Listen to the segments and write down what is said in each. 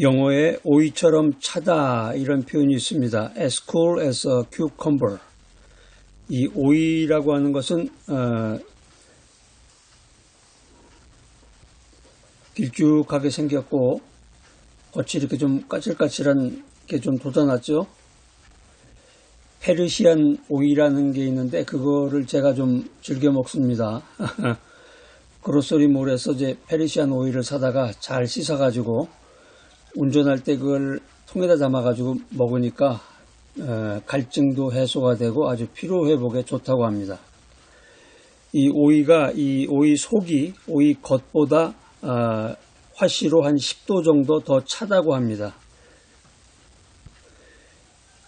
영어에 오이처럼 차다 이런 표현이 있습니다. as cool as a cucumber. 이 오이라고 하는 것은 어, 길쭉하게 생겼고 겉이 이렇게 좀 까칠까칠한 게 좀 돋아났죠. 페르시안 오이라는 게 있는데 그거를 제가 좀 즐겨 먹습니다. 그로소리 몰에서 이제 페르시안 오이를 사다가 잘 씻어가지고 운전할 때 그걸 통에다 담아가지고 먹으니까 갈증도 해소가 되고 아주 피로 회복에 좋다고 합니다. 이 오이가 이 오이 속이 오이 겉보다 아, 화씨로 한 10도 정도 더 차다고 합니다.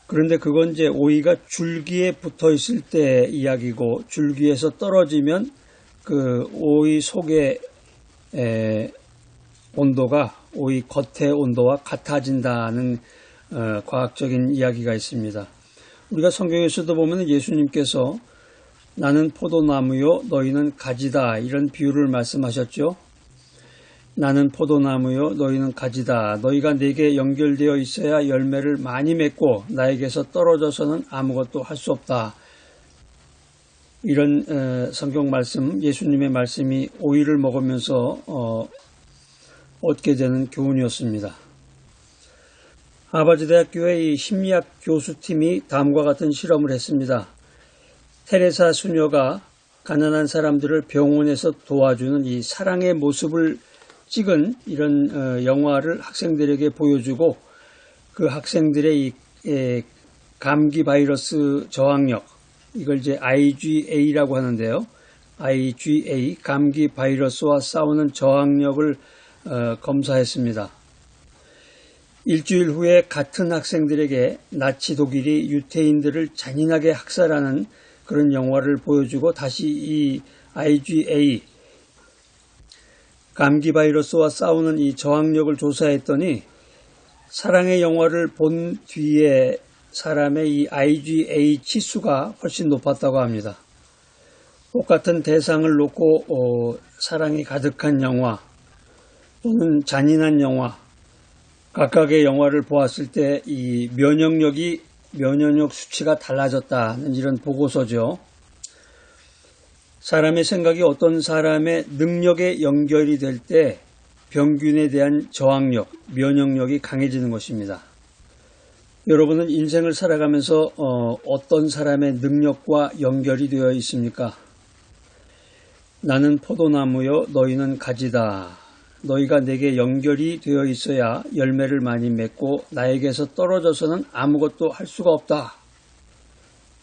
그런데 그건 이제 오이가 줄기에 붙어 있을 때 이야기고 줄기에서 떨어지면 그 오이 속의 온도가 오이 겉의 온도와 같아진다는 어, 과학적인 이야기가 있습니다. 우리가 성경에서도 보면 예수님께서 나는 포도나무요 너희는 가지다 이런 비유를 말씀하셨죠. 나는 포도나무요 너희는 가지다 너희가 내게 연결되어 있어야 열매를 많이 맺고 나에게서 떨어져서는 아무것도 할 수 없다. 이런 어, 성경 말씀 예수님의 말씀이 오이를 먹으면서 어, 얻게 되는 교훈이었습니다. 하버드 대학교의 심리학 교수팀이 다음과 같은 실험을 했습니다. 테레사 수녀가 가난한 사람들을 병원에서 도와주는 이 사랑의 모습을 찍은 이런 어, 영화를 학생들에게 보여주고 그 학생들의 이 감기 바이러스 저항력 이걸 이제 IgA라고 하는데요. IgA 감기 바이러스와 싸우는 저항력을 어, 검사했습니다. 일주일 후에 같은 학생들에게 나치 독일이 유태인들을 잔인하게 학살하는 그런 영화를 보여주고 다시 이 IgA 감기 바이러스와 싸우는 이 저항력을 조사했더니 사랑의 영화를 본 뒤에 사람의 이 IgA 치수가 훨씬 높았다고 합니다. 똑같은 대상을 놓고 어, 사랑이 가득한 영화 또는 잔인한 영화 각각의 영화를 보았을 때 이 면역력이 면역력 수치가 달라졌다는 이런 보고서죠. 사람의 생각이 어떤 사람의 능력에 연결이 될 때 병균에 대한 저항력, 면역력이 강해지는 것입니다. 여러분은 인생을 살아가면서 어, 떤 사람의 능력과 연결이 되어 있습니까? 나는 포도나무요, 너희는 가지다. 너희가 내게 연결이 되어 있어야 열매를 많이 맺고 나에게서 떨어져서는 아무것도 할 수가 없다.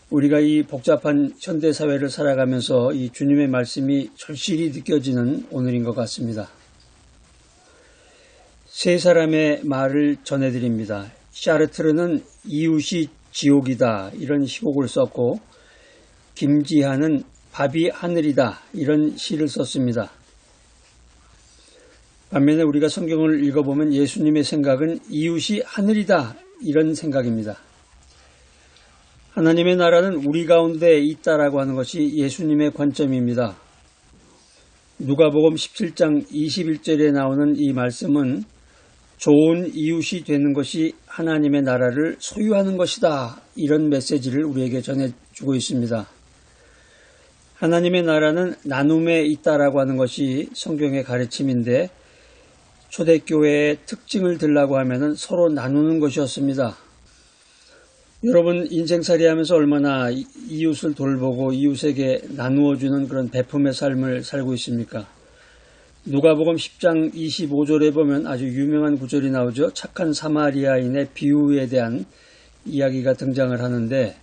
우리가 이 복잡한 현대 사회를 살아가면서 이 주님의 말씀이 절실히 느껴지는 오늘인 것 같습니다. 세 사람의 말을 전해드립니다. 샤르트르는 이웃이 지옥이다 이런 시곡을 썼고 김지하는 밥이 하늘이다 이런 시를 썼습니다. 반면에 우리가 성경을 읽어보면 예수님의 생각은 이웃이 하늘이다 이런 생각입니다. 하나님의 나라는 우리 가운데 있다라고 하는 것이 예수님의 관점입니다. 누가복음 17장 21절에 나오는 이 말씀은 좋은 이웃이 되는 것이 하나님의 나라를 소유하는 것이다. 이런 메시지를 우리에게 전해주고 있습니다. 하나님의 나라는 나눔에 있다라고 하는 것이 성경의 가르침인데 초대교회의 특징을 들라고 하면 서로 나누는 것이었습니다. 여러분 인생살이 하면서 얼마나 이웃을 돌보고 이웃에게 나누어주는 그런 배품의 삶을 살고 있습니까? 누가복음 10장 25절에 보면 아주 유명한 구절이 나오죠. 착한 사마리아인의 비유에 대한 이야기가 등장을 하는데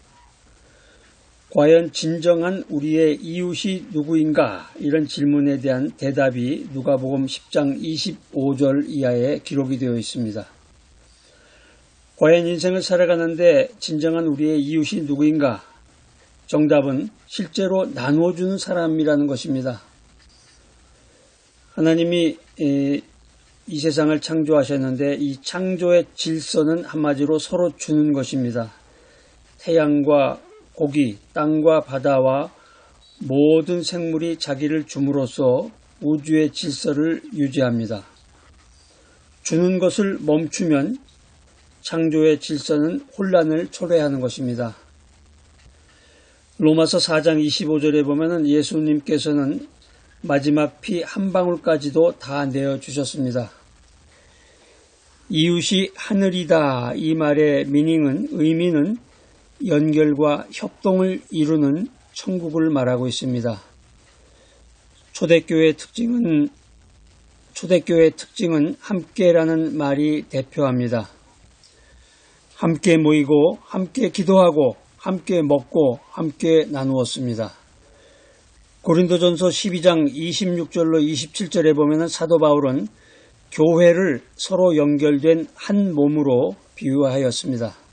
과연 진정한 우리의 이웃이 누구인가? 이런 질문에 대한 대답이 누가복음 10장 25절 이하에 기록이 되어 있습니다. 과연 인생을 살아가는데 진정한 우리의 이웃이 누구인가? 정답은 실제로 나누어주는 사람이라는 것입니다. 하나님이 이 세상을 창조하셨는데 이 창조의 질서는 한마디로 서로 주는 것입니다. 태양과 고기, 땅과 바다와 모든 생물이 자기를 줌으로써 우주의 질서를 유지합니다. 주는 것을 멈추면 창조의 질서는 혼란을 초래하는 것입니다. 로마서 4장 25절에 보면은 예수님께서는 마지막 피 한 방울까지도 다 내어 주셨습니다. 이웃이 하늘이다 이 말의 미닝은 의미는 연결과 협동을 이루는 천국을 말하고 있습니다. 초대교회의 특징은 초대교회의 특징은 함께라는 말이 대표합니다. 함께 모이고 함께 기도하고 함께 먹고 함께 나누었습니다. 고린도전서 12장 26절로 27절에 보면 사도 바울은 교회를 서로 연결된 한 몸으로 비유하였습니다.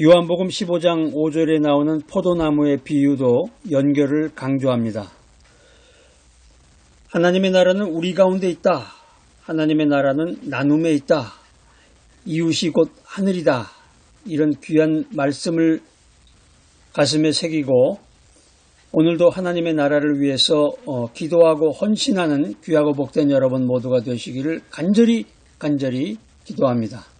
요한복음 15장 5절에 나오는 포도나무의 비유도 연결을 강조합니다. 하나님의 나라는 우리 가운데 있다. 하나님의 나라는 나눔에 있다. 이웃이 곧 하늘이다. 이런 귀한 말씀을 가슴에 새기고 오늘도 하나님의 나라를 위해서 어, 기도하고 헌신하는 귀하고 복된 여러분 모두가 되시기를 간절히 간절히 기도합니다.